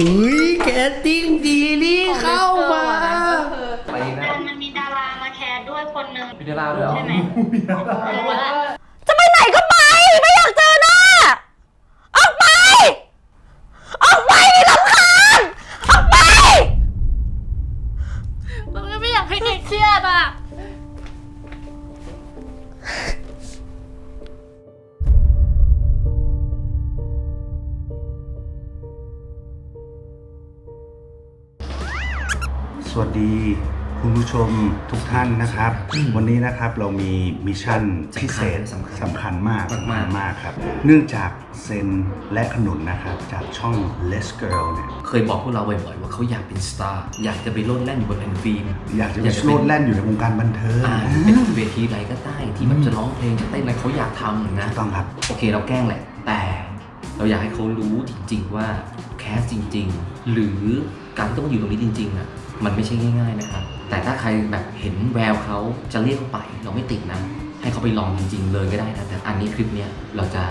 อุ้ยแคสติ้งดีรีส์เข้ามาไปนะมันมีดารามาแคสด้วยคนหนึ่งมีดาราด้วยเหรอใช่ไหม วันนี้นะครับเรามีมิชชั่นพิเศษสำคัญสำคัญมากมากๆมากครับ เนื่องจากเซนและขนุนนะครับจากช่อง Les Girl เนี่ยเคยบอกพวกเราบ่อยๆว่าเขาอยากเป็นสตาร์อยากจะไปโลดแล่นอยู่บนแผ่นฟิล์มอยากจะไปโลดแล่นอยู่ในวงการบันเทิงอ่าเป็นเวทีอะไรก็ได้ที่แบบจะร้องเพลงจะเต้นอะไรเขาอยากทำนะถูกต้องครับ โอเคเราแกล้งแหละ แต่เราอยากให้เขารู้จริง ๆ ว่าแคสจริง ๆ หรือการที่ต้องมาอยู่ตรงนี้จริงๆอะมันไม่ใช่ง่าย ๆนะครับ แต่ถ้าใครแบบเห็นแววเขาจะเรียกเขาไป เราไม่ติดนะ ให้เขาไปลองจริง ๆ เลยก็ได้นะ แต่อันนี้คลิปเนี้ยเราจะ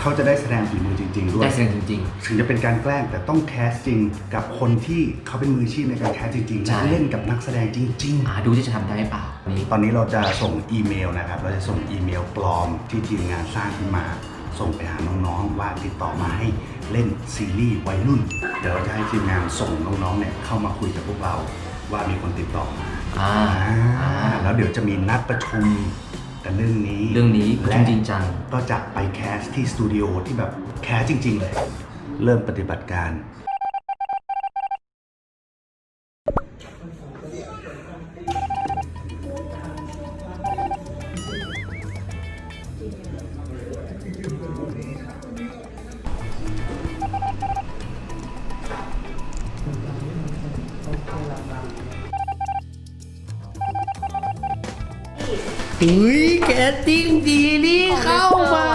เขาจะได้แสดงฝีมือจริง ๆ ด้วย ได้แสดงจริง ถึงจะเป็นการแกล้งแต่ต้องแคสจริงกับคนที่เขาเป็นมืออาชีพในการแคสจริงๆใช่ และเล่นกับนักแสดงจริง ๆ อ่าดูที่จะทำได้เปล่านี่ๆตอนนี้เราจะส่งอีเมลนะครับ เราจะส่งอีเมลปลอมที่ทีมงานสร้างขึ้นมา ส่งไปหาน้องๆว่าติดต่อมาให้เล่นซีรีส์วัยรุ่น เดี๋ยวเราจะให้ทีมงานส่งน้องๆเนี่ยเข้ามาคุยกับพวกเรา ว่ามีคนติดต่อมาอ่าอ่าอ่าแล้วเดี๋ยวจะมีนัดประชุมกันเรื่องนี้เรื่องนี้และจริงจังก็จะไปแคสที่สตูดิโอที่แบบแคสจริง ๆ เลย เริ่มปฏิบัติการ อุ้ยแคสติ้งดีรีส์เข้ามา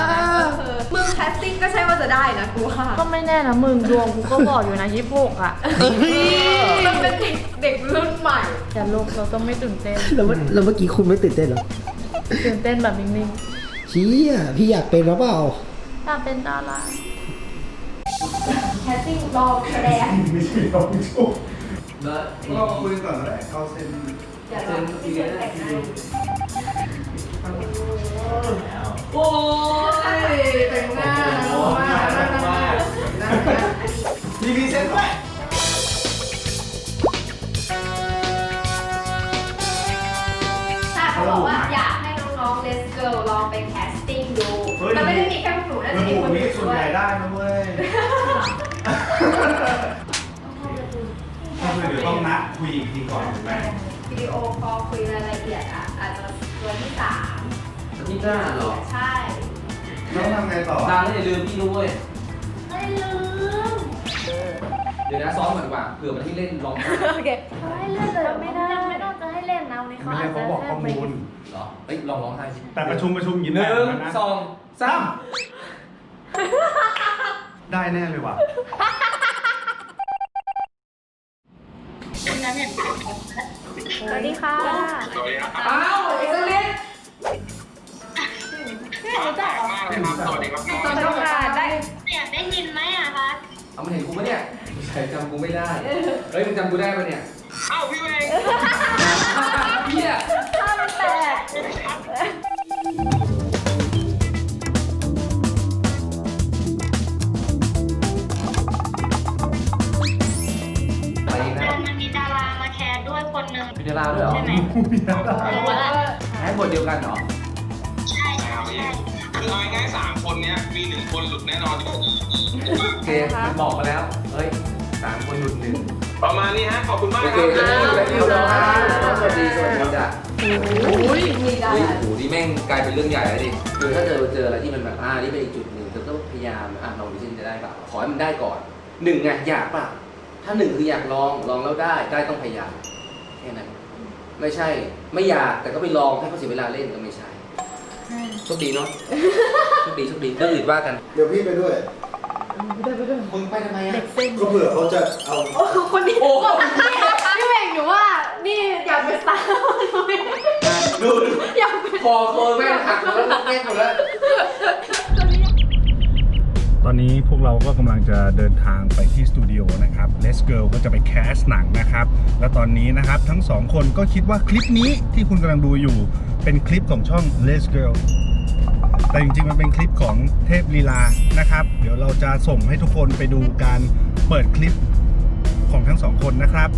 มึงแคสติ้งก็ใช่ว่าจะได้นะกูว่าก็ไม่แน่นะมึงดวงกูก็บอกอยู่นะยี่หกอะมันเป็นเด็กเด็กรุ่นใหม่ แต่โลกเราต้องไม่ตื่นเต้นแล้วเมื่อแล้วเมื่อกี้คุณไม่ตื่นเต้นเหรอ ตื่นเต้นแบบนิ่งเชี้อะพี่อยากเป็นหรือเปล่าๆถ้าเป็นดาราแคสติ้งรอแสดงไม่ใช่เราโชคแล้วก็คุยก่อนก็ได้เข้าเส้นเดี๋ยวเราพิสูจน์แต่งหน้า โอ้ยแต่งหน้ามามามีพรีเซนต์ด้วยถ้าเขาบอกว่าอยากให้น้องๆ Let's Go ลองไปแคสติ้งดูมันไม่ได้มีแค่พวกหนูนะจะมีคนอื่นด้วยได้นะเว้ยก็คือเดี๋ยวต้องนัดคุยอีกทีก่อนถูกไหมวิดีโอคอลคุยรายละเอียดอะอาจจะวันที่สาม ที่หน้าเหรอใช่ต้องทำไงต่อ ดังแล้วอย่าลืมพี่ด้วย ไม่ลืมเดี๋ยวนะซ้อมก่อนดีกว่าเผื่อมันที่เล่นลองทโอเคให้เล่นเลยไม่ได้ไม่ต้องจะให้เล่นนะวันนี้เขาไม่อาใช่จเขาจะบอกข้อมูลำเหรอเอ้ยลองร้องไห้สิแต่ประชุมประชุมอย่างนี้หแน่นึ่งนะสองสามได้แน่เลยว่ะ สวัสดีค่ะ อ้าวเอ็กซ์เลน รู้จักเหรอตอนนี้ค่ะได้เนี่ยได้ยินไหมอะคะเอามันเห็นกูปะเนี่ยใช่จำกูไม่ได้ เฮ้ยมึงจำกูได้ปะเนี่ยอ้าวพี่เวงเฮียถ้ามันแตกไปนะ มันมีดารามาแคสด้วยคนหนึ่งมีดาราด้วยเหรอใช่ไหมแค่บทเดียวกันเหรอใช่ใช่ใช่ คือเอาง่ายๆสามคนเนี้ยมีหนึ่งคนหลุดแน่นอน โอเคมันบอกมาแล้ว เฮ้ยสามคนหลุดหนึ่งประมาณนี้ฮะ ขอบคุณมากโอคเครับสวัสดีครับ สวัสดีสวัสดีจ้ะอุ้ยมีดาเฮ้ยราโหนี่แม่งกลายเป็นเรื่องใหญ่แล้วดิคือถ้าเจอเจออะไรที่มันแบบอ่านี่เป็นอีกจุดหนึ่งเธอก็พยายามอะลองดูซิจะได้เปล่าขอให้มันได้ก่อนหนึ่งไงอยากเปล่าถ้าหนึ่งคืออยากลองลองแล้วได้ได้ต้องพยายามแค่นั้นไม่ใช่ไม่อยากแต่ก็ไปลองให้เขาเสียเวลาเล่นก็ไม่ใช่ โชคดีเนาะ โชคดีโชคดีเรื่องอื่นว่ากัน เดี๋ยวพี่ไปด้วยมึงไปทำไมอะก็เผื่อเขาจะเอา โอ้คนนี้โอ้โห พี่เวงหนูว่า นี่อยากเป็นสตาร์ดูดูอยากเป็น คอเคยแม่งหักหมดแล้วแม่งหมดแล้ว ตอนนี้พวกเราก็กำลังจะเดินทางไปที่สตูดิโอนะครับ Let's Girl ก็จะไปแคสหนังนะครับ และตอนนี้นะครับทั้งสองคนก็คิดว่าคลิปนี้ที่คุณกำลังดูอยู่เป็นคลิปของช่อง Let's Girl แต่จริงๆ มันเป็นคลิปของเทพลีลานะครับ เดี๋ยวเราจะส่งให้ทุกคนไปดูการเปิดคลิปของทั้งสองคนนะครับ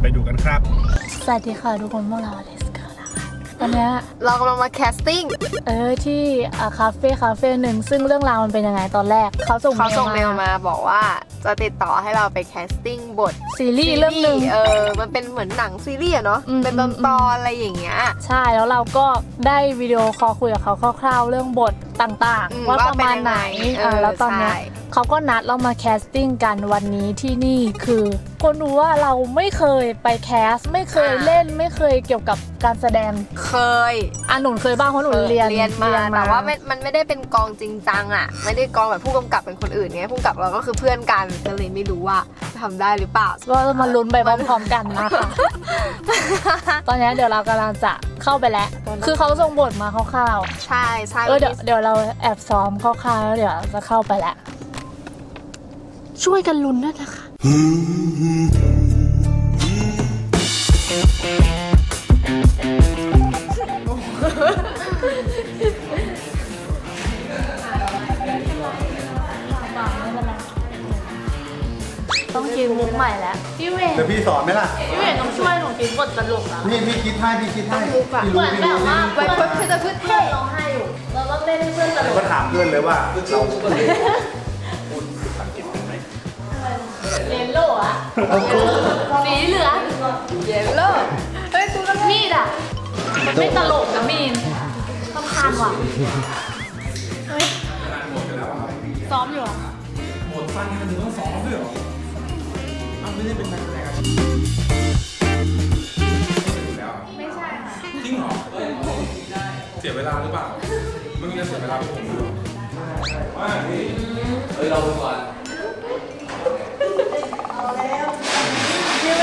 ไปดูกันครับ สวัสดีค่ะทุกคนพวกเราเลสเกิร์ นะคะตอนเนี้ยเรากำลังมาแคสติ้ง เออที่อ่าคาเฟ่คาเฟ่หนึ่งซึ่งเรื่องราวมันเป็นยังไงตอนแรก เขาส่งเขาส่งเมลมาบอกว่าจะติดต่อให้เราไปแคสติ้งบทซีรีส์เรื่องหนึ่ง เออ มันเป็นเหมือนหนังซีรีส์อะเนาะ อืม เป็นตอนตอนๆอะไรอย่างเงี้ย ใช่แล้วเราก็ได้วิดีโอคอลคุยกับเขาคร่าวๆเรื่องบทต่างอืมๆ ว่าประมาณไหนว่าเป็นยังไงอ่าเออแล้วตอนเนี้ยใช่ เขาก็นัดเรามาแคสติ้งกันวันนี้ที่นี่คือ คนรู้ว่าเราไม่เคยไปแคส ไม่เคยเล่นไม่เคยเกี่ยวกับการแสดงเคยอะหนุนเคยบ้างเพราะหนุนเรียนเรียนมาแต่ว่าไม่มันไม่ได้เป็นกองจริงจังอะไม่ได้กองแบบผู้กำกับเป็นคนอื่นไงผู้กำกับเราก็คือเพื่อนกันก็เลยไม่รู้ว่าทำได้หรือเปล่าก็มาลุ้นไปพร้อมๆกันนะคะตอนนี้เดี๋ยวเรากำลังจะเข้าไปแล้ว คือเขาส่งบทมาคร่าวใช่ใช่ๆเออเดี๋ยวเดี๋ยวเราแอบซ้อมคร่าวๆแล้วเดี๋ยวจะเข้าไปแล้ว ช่วยกันลุ้นด้วยนะคะ ต้องคิดมุกใหม่แล้ว พี่เวงเดี๋ยวพี่สอนไหมล่ะ พี่เวงต้องช่วยหนูคิดบทตลกนะพี่พี่คิดให้พี่คิดให้พี่เหรู้มือนพี่แบบรู้ว่าไว้เพื่อจะพึ่งเพื่อนร้องไห้อยู่ เราต้องเล่นให้เพื่อนตลก็กถามเพื่อนเลยว่าเรา เลนโล่อะสีเหลืองเย็นเลิกเฮ้ยกูก็มีดอะมันไม่ตลกนะมีนต้องคานว่ะเฮ้ยซ้อมอยู่เหรอจริงเหรอเสียเวลาหรือเปล่าเมื่อกี้จะเสียเวลาพวกผมหรือเปล่าว่าพี่เฮ้ยเราไปก่อน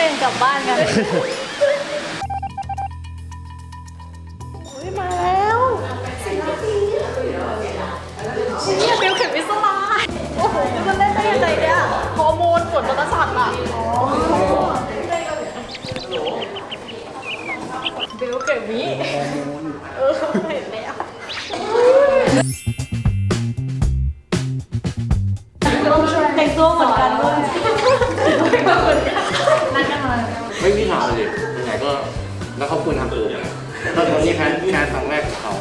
เวงกลับบ้านกัน เลยยังไงก็แล้วเขาควรทำตัวยังไงตอนนี้แค่แค่ครั้งแรกของเขา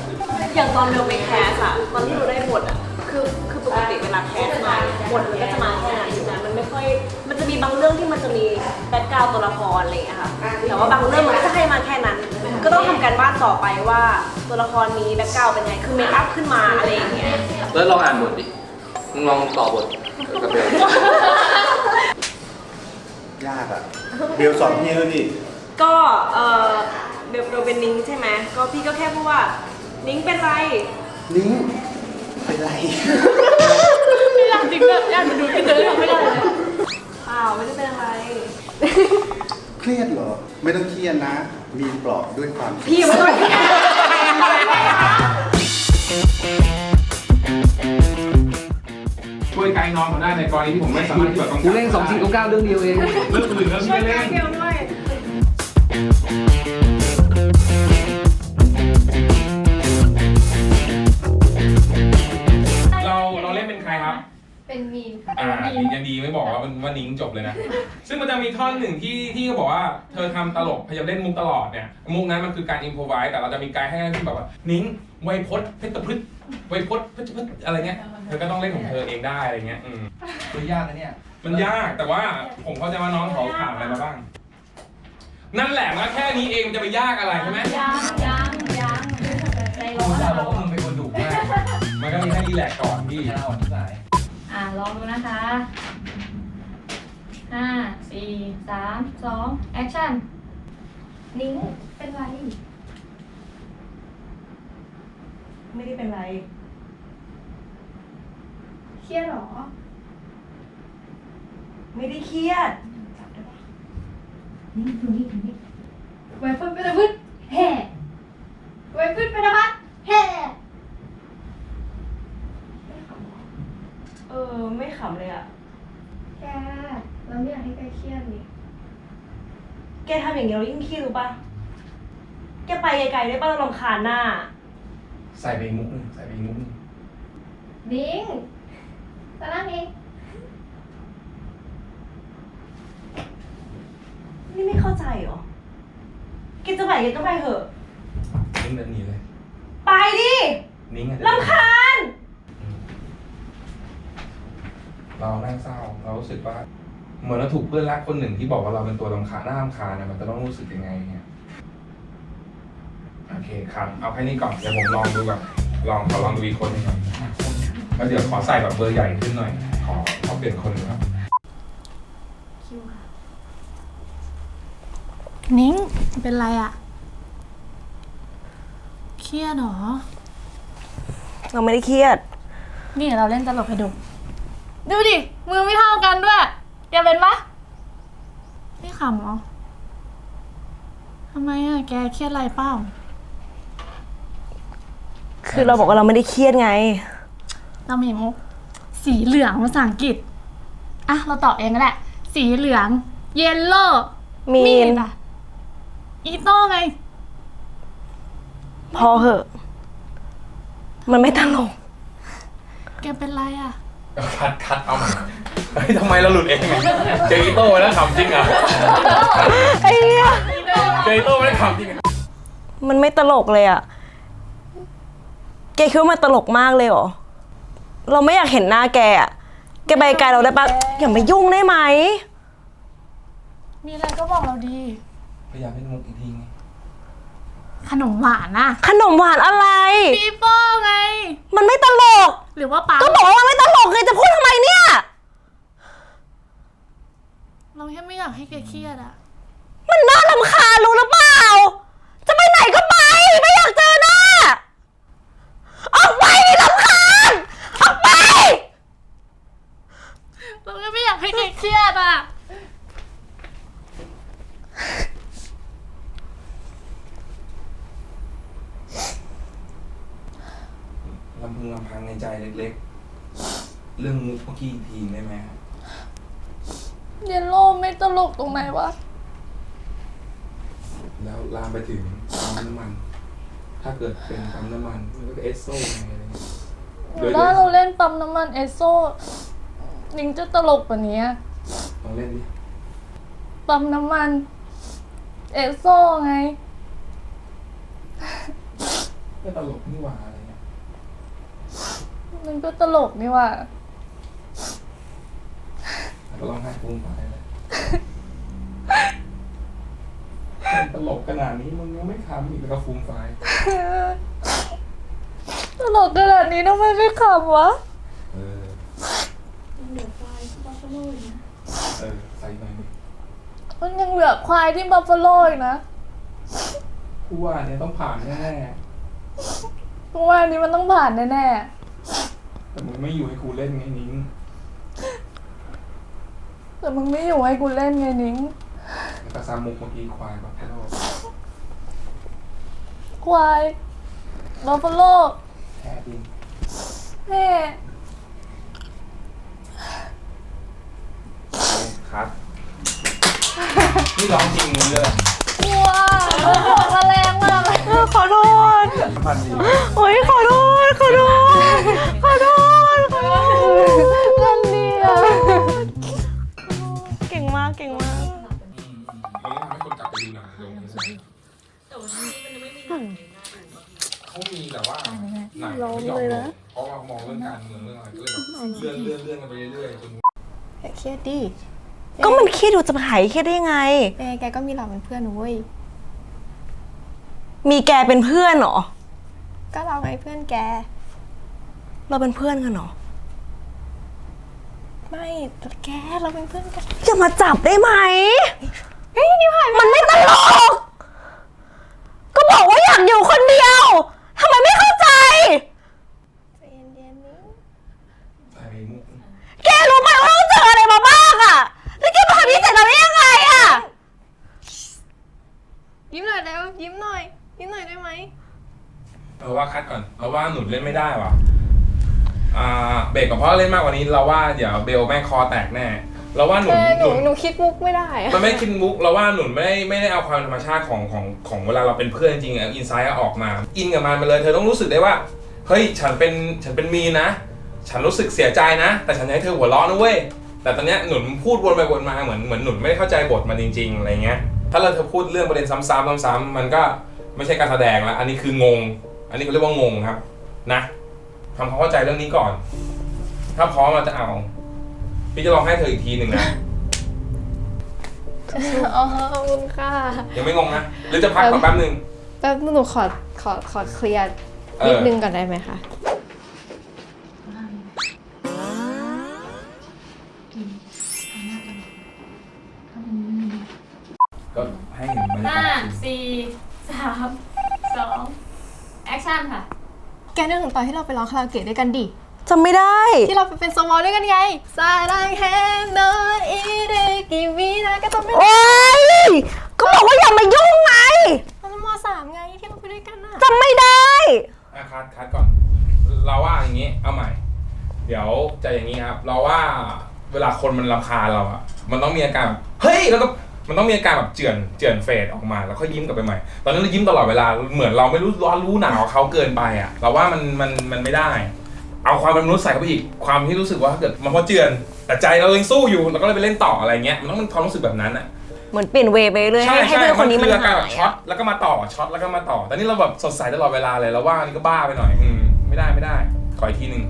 อย่างตอนเบลไปแคสอะตอนที่เราได้บทอะคือคือปกติเวลาแคสมาบทมันก็จะมาแค่นั้นใช่ไหมมันไม่ค่อยมันจะมีบางเรื่องที่มันจะมีแบ็กกราวตัวละครอะไรอย่างเงี้ยค่ะแต่ว่าบางเรื่องมันก็จะให้มาแค่นั้น ก็ต้องทำการบ้านต่อไปว่าตัวละครนี้แบ็กกราวเป็นไงคือเมคอัพขึ้นมาอะไรอย่างเงี้ยแล้วลองอ่านบทดิมึงลองต่อบทกับเบลยากอะเบลสอนพี่ด้วยดิ ก็เออเบลเบลเป็นนิ้งใช่ไหมก็พี่ก็แค่พูดว่า นิ้งเป็นไร นิ้งเป็นไร ไม่รักจริงแบบอยากมาดูกันเลยไม่ได้เลยเปล่าไม่ได้เป็นอะไร เครียดเหรอ ไม่ต้องเครียดนะ มีปลอบด้วยความคิดพี่ไม่ต้องแคสช่วยไกด์น้องเขาได้ในกรณีที่ผมไม่สามารถที่แบบต้องกูเล่นสองสี่เก้าเก้าเรื่องเดียวเองเรื่องอื่นแล้วพี่ช่วยไม่ไกเล่นด์เบลด้วย นอ่าดียังดีไม่บอกว่ามันว่านิ้งจบเลยนะ ซึ่งมันจะมีท่อนหนึ่งที่ที่เขาบอกว่าเธอทำตลกพยายามเล่นมุกตลอดเนี่ย มุกนั้นมันคือการอินโฟไวแต่เราจะมีไกด์ให้ที่แบบว่า นิ้งไวยพจน์เพชรพืชไวยพจน์เพชรพืชอะไรเงี้ย เธอก็ต้องเล่นของเธอเองได้อะไรเงี้ยอืมมันยากนะเนี่ยมันยากแต่ว่าผมเข้าใจว่าน้องเขาผ่านอะไรมาบ้าง นั่นแหละมันก็แค่นี้เองมันจะไปยากอะไรใช่ไหม ยังยังยังใจร้กูอนจะบอกว่ามึงเป็นคนดุมากมันก็มีให้รีแลกซ์ก่อนพี่น่าอ่อนที่สายอะ ลองดูนะคะห้าสี่สามสองแอคชั่นนิ้งเป็นไร ไม่ได้เป็นไร เครียดเหรอ ไม่ได้เครียดนี่ดูนี่ดูนี่ไว้พึ่งไปนะพึ่งแห่ไว้พึ่งไปนะพัดแห่ำเลยอะแกเราไม่อยากให้แกเครียดนี่แกทำอย่างนี้เรายิ่งเครียดรู้ปะแกไปไกลๆได้ปะเราลำคาญหน้า ใส่ไปอีกมุกหนึงใส่ไปอีกมุกหนึงนิ้งตาล่างเองนี่ไม่เข้าใจเหรอ แกจะไปแกก็ไปเถอะ นิ้งเดินหนีเลย ไปดิ นิ้งอะลำคาญ อืม เรานั่งเศร้า เรารู้สึกว่า เหมือนเราถูกเพื่อนรักคนหนึ่งที่บอกว่าเราเป็นตัวรำคาญหน้ารำคาญเนี่ยมันจะต้องรู้สึกยังไงเนี่ยโอเคครับ เอาแค่นี้ก่อนเดี๋ยวผมลองดูแบบลองขอลองดูอีกคนหนึงก่อนแล้วเดี๋ยวขอใส่แบบเบอร์ใหญ่ขึ้นหน่อย ขอขอเปลี่ยนคนหนึงครับนิ้งเป็นไรอะเครียดเหรอ เราไม่ได้เครียด นี่เราเล่นตลกให้ดู ดูดิ มือไม่เท่ากันด้วยแกเป็นปะไม่ขำเหรอทำไมอะแกเครียดอะไรเปล่า คือเราบอกว่าเราไม่ได้เครียดไง เรามีมุกสีเหลืองภาษาอังกฤษ อะ เราตอบเองก็ได้ สีเหลือง เยลโล่มีน ดอะอีโต้ไง พอเหอะ มันไม่ตลก แกเป็นไรอะ คัดคัดเอาใหม่เฮ้ยทำไมเราหลุดเองอะเจออีโต้ไปแล้วขำจริงเหรอไอ้เหี้ยเจออีโต้ไปแล้วขำจริงเหรอมันไม่ตลกเลยอะแกคิดว่ามันตลกมากเลยเหรอ เราไม่อยากเห็นหน้าแกอะแกไปไกลเราได้ปะอย่ามายุ่งได้ไหม มีอะไรก็บอกเราดี พยายามเล่นมุกอีกทีไงขนมหวานอะขนมหวานอะไร ปีโป้ไง มันไม่ตลก หรือว่าปังก็บอกว่ามันไม่ตลกไงจะพูดทำไมเนี่ย เราแค่ไม่อยากให้แกเครียดอะมันน่ารำคาญรู้หรือเปล่า จะไปไหนก็ไป ไม่อยากเจอหน้า ออกไปดิรำคาญ ออกไป เราแค่ไม่อยากให้แกเครียดอะ ลำพึงลำพังในใจเล็กๆ เรื่องมุกเมื่อกี้อีกทีได้ไหมครับเยลโล่ไม่ตลกตรงไหนวะ แล้วลามไปถึงปั๊มน้ำมัน ถ้าเกิดเป็นปั๊มน้ำมันมันก็เอสโซ่ไงอะไรเงี้ยหรือถ้าเราเล่นปั๊มน้ำมันเอสโซนิงจะตลกกว่านี้ ลองเล่นดิปั๊มน้ำมัน เอสโซไง ก็ตลกนี่หว่าอะไรเงี้ยมันก็ตลกนี่ว่ะแล้ว ก็ร้องไห้ปูมไปเลยตลกขนาดนี้มึงยังไม่ขำอีกแล้วก็ฟูมไฟายตลกขนาดนี้ทำไมไม่ขำวะ เออเออ ใส่หน่อยดิมันยังเหลือควายที่บัฟฟาโลอีกนะกูว่าเนี่ยต้องผ่านแน่เพราะว่าอันนี้มันต้องผ่านแน่ๆ แต่มึงไม่อยู่ให้กูเล่นไงนิ้งๆ แต่มึงไม่อยู่ให้กูเล่นไงนิ้งแล้วก็ซ้ำมุกเมื่อกี้ควายแบบโลกควายบัฟฟาโลแท้จริงแม่ครับ นี่ร้องจริงมึงเลยกลัวมันโดนแมลงมากเลยขอโทษพันดีโอ้ยขอโทษขอโทษขอโทษขอโทษ ก่งมากเก่งมากมันทำให้คนกลับไปดูหนังลงเขามีแต่ว่าหนังไม่ยอมลงเพราะว่ามองเรื่องการเมืองเรื่องอะไรก็เลยแบบเลื่อนเลื่อนเลื่อนกันไปเรื่อยๆจนเครียดดิก็มันเครียดอยู่จะหายเครียดได้ยังไง เป้แกก็มีเราเป็นเพื่อนนะเว้ย มีแกเป็นเพื่อนเหรอ ก็เราไงเพื่อนแก เราเป็นเพื่อนกันเหรอ ไม่แกเราเป็นเพื่อนกันอย่ามาจับได้ไหม เฮ้ยนี่ผ่านมันไม่ตลก ก็บอกว่าอยากอยู่คนเดียวทำไมไม่เข้าใจ ใจเย็นๆนี้ใส่มุกแกรู้ไหมว่าต้องเจออะไรมาบ้างอะแล้วแกมาทำนี้เสร็จเราได้ยังไงอะยิ้มหน่อยแล้วยิ้มหน่อยยิ้มหน่อยได้ไหมเอาว่าคัดก่อนเอาว่าหนุนเล่นไม่ได้ว่ะ อ่าเบรกกับเพราะเล่นมากกว่านี้เราว่าเดี๋ยวเบลแม่งคอแตกแน่เราว่าหนุนใช่หหนูนุนหนูคิดมุกไม่ได้อะมันไม่คิดมุกเราว่าหนุนไม่ได้ไม่ได้เอาความธรรมชาติของของของเวลาเราเป็นเพื่อนจริงๆอะอินไซต์ออกมา อินกับมันไปเลยเธอต้องรู้สึกได้ว่าเฮ้ยฉันเป็นฉันเป็นมีนนะ ฉันรู้สึกเสียใจนะ แต่ฉันอยากให้เธอหัวเราะนะเว้ยแต่ตอนเนี้ยหนุนพูดวนไปวนมาเหมือนเหมือนหนุนไม่ได้เข้าใจบทมันจริงๆอะไรเงี้ยถ้าเราเธอพูดเรื่องประเด็นซ้ำๆซ้ำๆมันก็ไม่ใช่การแสดงแล้วอันนี้คืองง อันนี้เขาเรียกว่างงครับนะ ทำความเข้าใจเรื่องนี้ก่อน ถ้าพร้อมเราจะเอา พี่จะลองให้เธออีกทีหนึ่งนะ อ๋อขอบคุณค่ะยังไม่งงนะ หรือจะพักก่อนแป๊บหนึ่ง แป๊บนึงหนูขอขอขอเคลียร์เอนิดอ นึงก่อนได้ไหมคะ นึกถึงตอนที่เราไปร้องคาราโอเกะด้วยกันดิ จำไม่ได้ ที่เราไปเป็นสวอลด้วยกันไงซาลังแฮนโนอีเดกิวีนะก็ต้องไม่โอ๊ย ก็บอกว่าอย่ามายุ่งไงตอนนั้นมสามไงที่เราไปด้วยกันน่ะจำไม่ได้ อะคัดคัดก่อน เราว่าอย่างนี้ เอาใหม่ เดี๋ยวจะอย่างนี้ครับ เราว่าเวลาคนมันรำคาญเราอะมันต้องมีอาการแบบเฮ้ย แล้วก็ มันต้องมีอาการแบบเจือนเจือนเฟดออกมา แล้วค่อยยิ้มกลับไปใหม่ ตอนนั้นเรายิ้มตลอดเวลาเหมือนเราไม่รู้ร้อนรู้หนาวกับเขาเกินไปอะเราว่ามันมันมันไม่ได้ เอาความเป็นมนุษย์ใส่เข้าไปอีกความที่รู้สึกว่าถ้าเกิดมันพอเจือนแต่ใจเรายังสู้อยู่เราก็เลยไปเล่นต่ออะไรเงี้ยมันต้องเป็นความรู้สึกแบบนั้นอะเหมือนเปลี่ยนเวย์ไปเรื่อยใช่ให้ให้ใช่เพื่อนคนนี้มันคืออาการหาแบบยช็อตอะแล้วก็มาต่อช็อตแล้วก็มาต่อแต่นี่เราแบบสดใสตลอดเวลาเลยแล้วว่านี่ก็บ้าไปหน่อยอืมไม่ได้ไม่ได้ขออีกทีหนึ่ง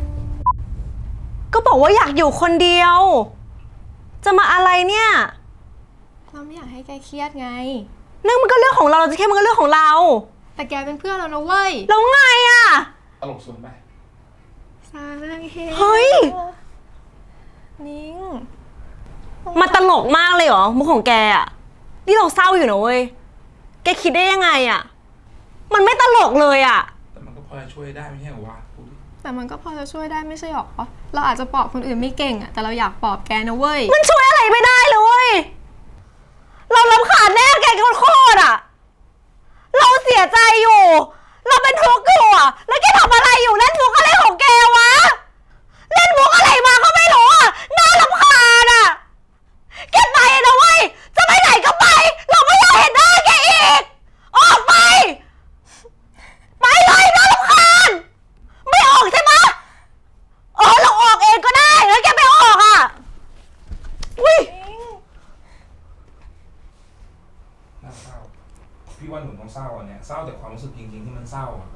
ก็บอกว่าอยากอยู่คนเดียว จะมาอะไรเนี่ย เราไม่อยากให้แกเครียดไง เรื่องมันก็เรื่องของเราเราจะแค่มันก็เรื่องของเรา แต่แกเป็นเพื่อนเรานะเว้ยแล้วไงอะ ตลกส่วนไปซาลังเฮเฮ้ย นิ้งมาตลกมากเลยเหรอมุกของแกอะนี่เราเศร้าอยู่นะเว้ย แกคิดได้ยังไงอะมันไม่ตลกเลยอะแต่มันก็พอจะช่วยได้ไม่ใช่เหรอวะพูดดิแต่มันก็พอจะช่วยได้ไม่ใช่หรอเราอาจจะปลอบคนอื่นไม่เก่งอะแต่เราอยากปลอบแกนะเว้ย มันช่วยอะไรไม่ได้เลยเว้ย เราลำขาดแน่แกกันโคตรอะเราเสียใจอยู่ เราเป็นทุกข์อยู่อะแล้วแกทำอะไรอยู่เล่นมุกอะไรของแกวะ เล่นมุกอะไรมาก็ไม่รู้อะน่ารำคาญอะแกไปนะเว้ย จะไปไหนก็ไป เราไม่อยากเห็นหน้าแกอีก ออกไป ไปเลยน่ารำคาญ ไม่ออกใช่ไหมเออเราออกเองก็ได้ แล้วแกไม่ออกอะอุ้ย น่าเศร้า พี่ว่าหนูต้องเศร้าอันเนี้ยเศร้าจากความรู้สึกจริงๆที่มันเศร้าอะ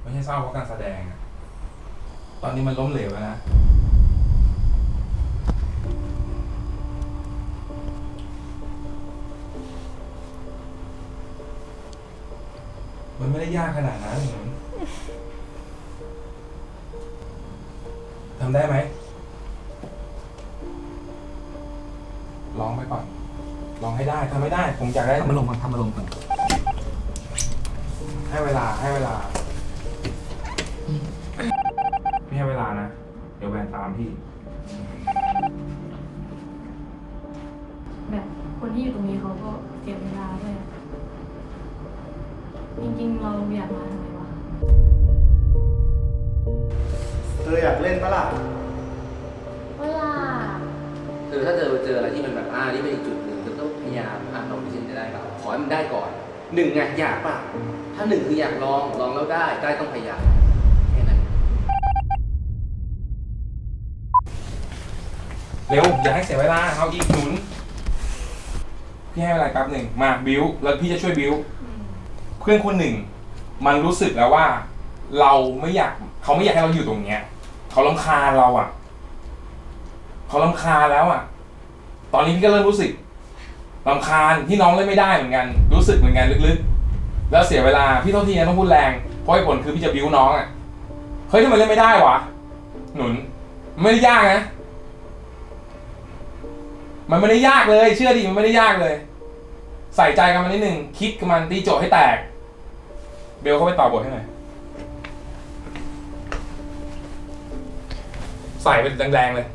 ไม่ใช่เศร้าเพราะการแสดงอะตอ นนี้มันล้มเหลวแล้วนะมันไม่ได้ยากขนาดนั้นหนูทำได้ไหม ลองไปก่อน ลองให้ได้ ทำไม่ได้ ผมอยากได้ ทำมาลงก่อนทำมาลงก่อน ให้เวลา ให้เวลา พี่ให้เวลานะ เดี๋ยวแบนตามพี่ แบบคนที่อยู่ตรงนี้เขาก็เสียเวลาด้วยอะจริงๆ เราอยากมาทำไมวะ เธออยากเล่นปะล่ะ เวลา คือถ้าเจอเจออะไรที่มันแบบอ่านี่เป็นอีกจุดหนึ่งเธอก็พยายามอ่าเราดิฉันจะได้เปล่าขอให้มันได้ก่อนหนึ่งไงอยากเปล่าถ้าหนึ่งคืออยากลองลองแล้วได้ได้ต้องพยายามแค่นั้น เร็ว อย่าให้เสียเวลาเอาอีกหนุน พี่ให้เวลาแป๊บหนึ่งมาบิวแล้วพี่จะช่วยบิวเพื่อนคนหนึ่ง มันรู้สึกแล้วว่า เราไม่อยาก เขาไม่อยากให้เราอยู่ตรงเนี้ย เขาลำคาญเราอะ เขาลำคาญแล้วอะ ตอนนี้พี่ก็เริ่มรู้สึกลำคาญที่น้องเล่นไม่ได้เหมือนกัน รู้สึกเหมือนกันลึกๆ แล้วเสียเวลาพี่โทษทีนะต้องพูดแรงเพราะผลคือพี่จะบิวน้องอะเฮ้ยทำไมเล่นไม่ได้วะหนุน ไม่ได้ยากนะ มันไม่ได้ยากเลย เชื่อดิมันไม่ได้ยากเลย ใส่ใจกับมันนิดนึงคิดกับมันตีโจทย์ให้แตก เบลเข้าไปต่อบทให้หน่อยใส่ไปแรงๆเลย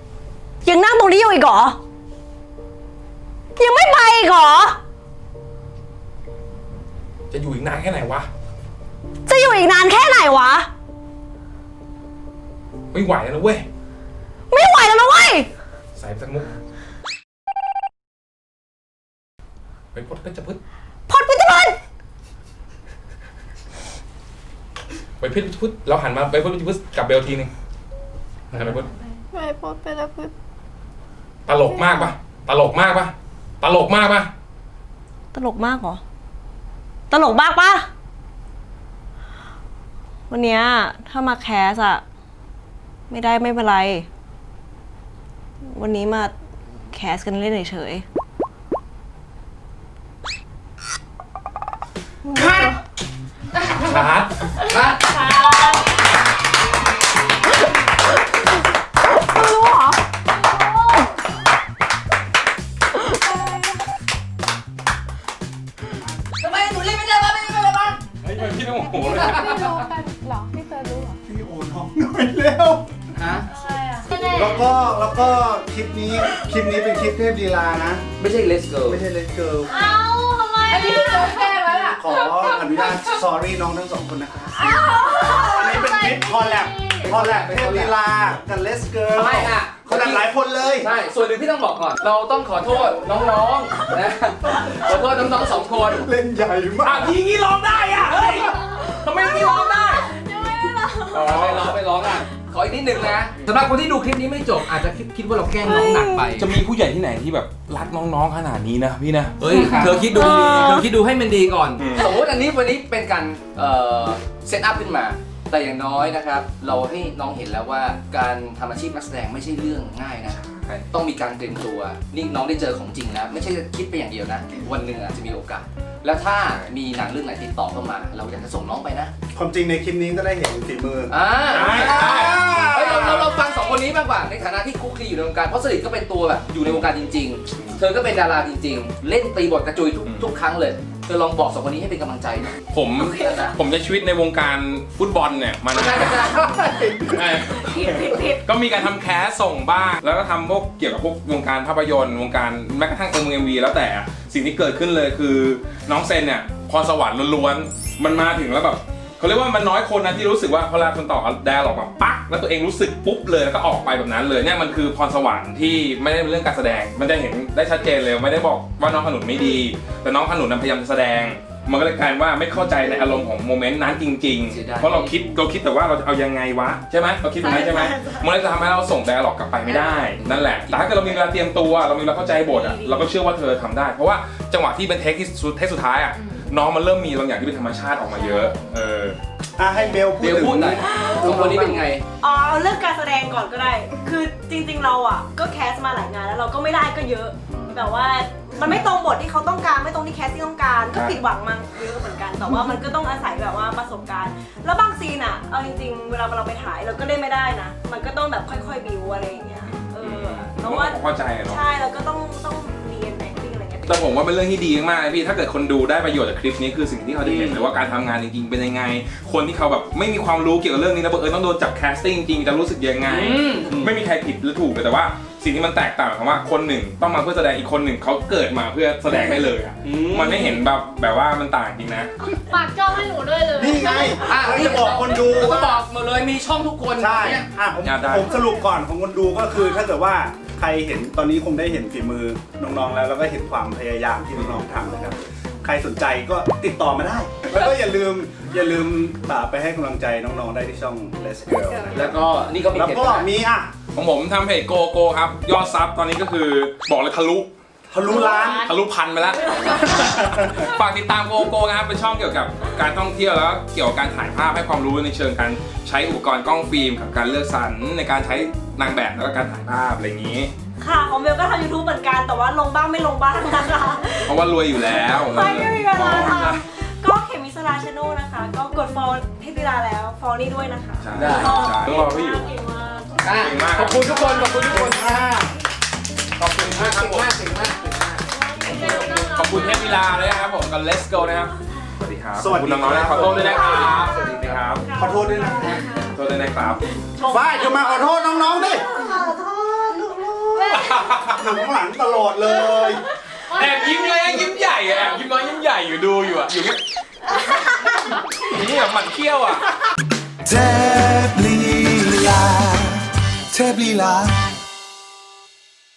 ยังนั่งตรงนี้อยู่อีกเหรอ ยังไม่ไปอีกเหรอ จะอยู่อีกนานแค่ไหนวะจะอยู่อีกนานแค่ไหนวะ ไม่ไหวแล้วนะเว้ย ไม่ไหวแล้วนะเว้ย ใส่ไปสักมุก ไปพดเพชรพืชพอดพิจารณไปเพชรพืชเราหันมาไปเพชรพืชกับเบลทีนึงหันไปพดไม่พบไปแล้วพึ่งตลกมากปะตลกมากปะตลกมากปะตลกมากเหรอ ตลกมากปะวันเนี้ยถ้ามาแคสอะไม่ได้ไม่เป็นไร วันนี้มาแคสกันเล่นเฉยๆ นุญาต sorry น้องทั้งสองคนนะครับอันนี้เป็นคลิปคอลแลบคอลแลบเทพลีลากับเลสเกิลไม่อะคอลแลบหลายคนเลย ใช่ ส่วนหนึ่งพี่ต้องบอกก่อน เราต้องขอโทษน้องๆ นะ ขอโทษน้องๆสองคนเล่นใหญ่มาอะกทีงี้ร้องได้อะ เฮ้ยทำไมงี้ร้องได้อ๋อไม่ร้องไม่ร้องอะ ขออีกนิดนึงนะสำหรับคนที่ดูคลิปนี้ไม่จบอาจจะคิดคิดว่าเราแกล้งน้องหนักไปจะมีผู้ใหญ่ที่ไหนที่แบบรักน้องๆขนาดนี้นะพี่นะ เฮ้ยเธอคิดดูดีๆเธอคิดดูให้มันดีก่อนอืม สมมติอันนี้วันนี้เป็นการเอ่อเซตอัพขึ้นมา แต่อย่างน้อยนะครับ เราให้น้องเห็นแล้วว่าการทำอาชีพนักแสดงไม่ใช่เรื่องง่ายนะ ต้องมีการเตรียมตัว นี่น้องได้เจอของจริงแล้ว ไม่ใช่คิดไปอย่างเดียวนะ วันหนึ่งอาจจะมีโอกาส แล้วถ้ามีหนังเรื่องไหนติดต่อเข้ามา เราอยากจะส่งน้องไปนะความจริงในคลิปนี้ก็ได้เห็นฝีมือ อ่าได้ได้ เฮ้ยเราเราเราฟังสองคนนี้มากกว่าในฐานะที่คุกคีอยู่ในวงการเพราะสลิดก็เป็นตัวแบบอยู่ในวงการจริง ๆ เธอก็เป็นดาราจริง ๆ เล่นตีบทกระจุยทุกทุกครั้งเลย เธอลองบอกสองคนนี้ให้เป็นกำลังใจหน่อย ผมผมใช้ชีวิตในวงการฟุตบอลเนี่ยมันไม่ใช่ไม่ใช่เอ้ยก็มีการทำแคสส่งบ้าง แล้วก็ทำพวกเกี่ยวกับพวกวงการภาพยนตร์วงการแม้กระทั่งเอ็มเอ็มวีแล้วแต่สิ่งที่เกิดขึ้นเลยคือน้องเซนเนี่ยพรสวรรค์ล้วนๆมันมาถึงแล้วแบบ เขาเรียกว่ามันน้อยคนนะที่รู้สึกว่าพอเวลาคนต่อแดร์ออกมาปั๊กแล้วตัวเองรู้สึกปุ๊บเลยแล้วก็ออกไปแบบนั้นเลยเนี่ยมันคือพรสวรรค์ที่ไม่ได้เป็นเรื่องการแสดง มันจะเห็นได้ชัดเจนเลยไม่ได้บอกว่าน้องขนุนไม่ดี แต่น้องขนุนนั้นพยายามจะแสดง มันก็เลยกลายเป็นว่าไม่เข้าใจในอารมณ์ของโมเมนต์นั้นจริง เสียดาย ๆ เพราะเราคิดเราคิดแต่ว่าเราจะเอายังไงวะใช่ไหมเราคิดแบบนั้นใช่ไหม มันเลยจะทำให้เราส่งไดอะล็อกกลับไปไม่ได้ นั่นแหละ แต่ถ้าเกิดเรามีเวลาเตรียมตัว เรามีเวลาเข้าใจบทอะ เราก็เชื่อว่าเธอทำได้ เพราะว่าจังหวะที่เป็นเทคที่สุดเทคสุดท้ายอะ น้องมันเริ่มมีบางอย่างที่เป็นธรรมชาติออกมาเยอะ เออ อะให้เบลพูดเดี๋ยวถึงพูดหน่อยสองคนนี้เป็นไง อ๋อเอาเรื่องการแสดงก่อนก็ได้ คือจริงๆเราอะ ก็แคสมาหลายงานแล้วเราก็ไม่ได้ก็เยอะแต่ว่ามันไม่ตรงบทที่เขาต้องการไม่ตรงที่แคสที่ต้องการ ก็ผิดหวังมาเยอะเหมือนกัน แต่ว่ามันก็ต้องอาศัยแบบว่าประสบการณ์ แล้วบางซีนอะ เอาจริงๆ เวลาเราไปถ่ายเราก็เล่นไม่ได้นะ มันก็ต้องแบบค่อยๆบิวอะไรอย่างเงี้ย เออเพราะว่าเข้าใจอะเนาะใช่ เราก็ต้องต้อง แต่ผมว่าเป็นเรื่องที่ดีมากๆนะพี่ ถ้าเกิดคนดูได้ประโยชน์จากคลิปนี้คือสิ่งที่เขาได้เห็นเลยว่าการทำงานจริงๆเป็นยังไง คนที่เขาแบบไม่มีความรู้เกี่ยวกับเรื่องนี้แล้วบังเออต้องโดนจับแคสติ้งจริงจะรู้สึกยังไง อืม ไม่มีใครผิดหรือถูกเลยแต่ว่า สิ่งที่มันแตกต่างคำว่าคนหนึ่งต้องมาเพื่อแสดงอีกคนหนึ่งเขาเกิดมาเพื่อแสดงได้เลยอะมันไม่เห็นแบบแบบว่ามันต่างจริงนะ ฝากจ้องให้หนูด้วยเลย นี่ไงอะ เราจะบอกคนดูเราก็ว่า บอกหมดเลยมีช่องทุกคนใช่เนี่ย อะผมอะได้ ผมสรุปก่อนของคนดูก็คือถ้าเกิดว่า ใครเห็นตอนนี้คงได้เห็นฝีมือน้องๆแล้วแล้วก็เห็นความพยายามที่น้องๆทำนะครับ ใครสนใจก็ติดต่อมาได้ แล้วก็อย่าลืมอย่าลืมอ่าไปให้กำลังใจน้องๆได้ที่ช่อง Let's Girl นะครับแล้วก็นี่ก็มีแล้วเพจก็นะมีอะ ของผมทำเพจโกโก้ครับ ยอดซับตอนนี้ก็คือบอกเลยทะลุ ทะลุล้าน ทะลุพันไปแล้ว ฝากติดตามโกโก้นะครับ เป็นช่องเกี่ยวกับการท่องเที่ยวแล้วก็เกี่ยวกับการถ่ายภาพให้ความรู้ในเชิงการใช้อุปกรณ์กล้องฟิล์มกับการเลือกสรรในการใช้นางแบบแล้วก็การถ่ายภาพอะไรอย่างนี้ ค่ะ ของเบลก็ทำ YouTube เหมือนกันแต่ว่าลงบ้างไม่ลงบ้างนะคะเพราะว่ารวยอยู่แล้วไม่ไม่มีเวลาทำก็เขมิสราชโนนะคะ ก็กดฟอลเทพธิดาแล้วฟอลนี่ด้วยนะคะใช่ได้ใช่ต้องรอพี่อยู่เก่งมากอะเก่งมากขอบคุณทุกคนขอบคุณทุกคนอ่าขอบคุณมากครับผม คุณเทพวิลาเลยนะครับผมกับ Let's Go นะครับ สวัสดีครับสวัสดีขอบคุณน้องๆนะขอโทษด้วยนะครับสวัสดีครับ ขอโทษด้วยนะขอโทษด้วยนะครับฝ้ายจะมาขอโทษน้องๆดิหันข้างหลังตลอดเลยแอบยิ้มเลยยิ้มใหญ่อะแอบยิ้มน้อยยิ้มใหญ่อยู่ดูอยู่อะอยู่เงี้ยนี่แบบหมันเขี้ยวอะเทพลีลลาเทพลีลา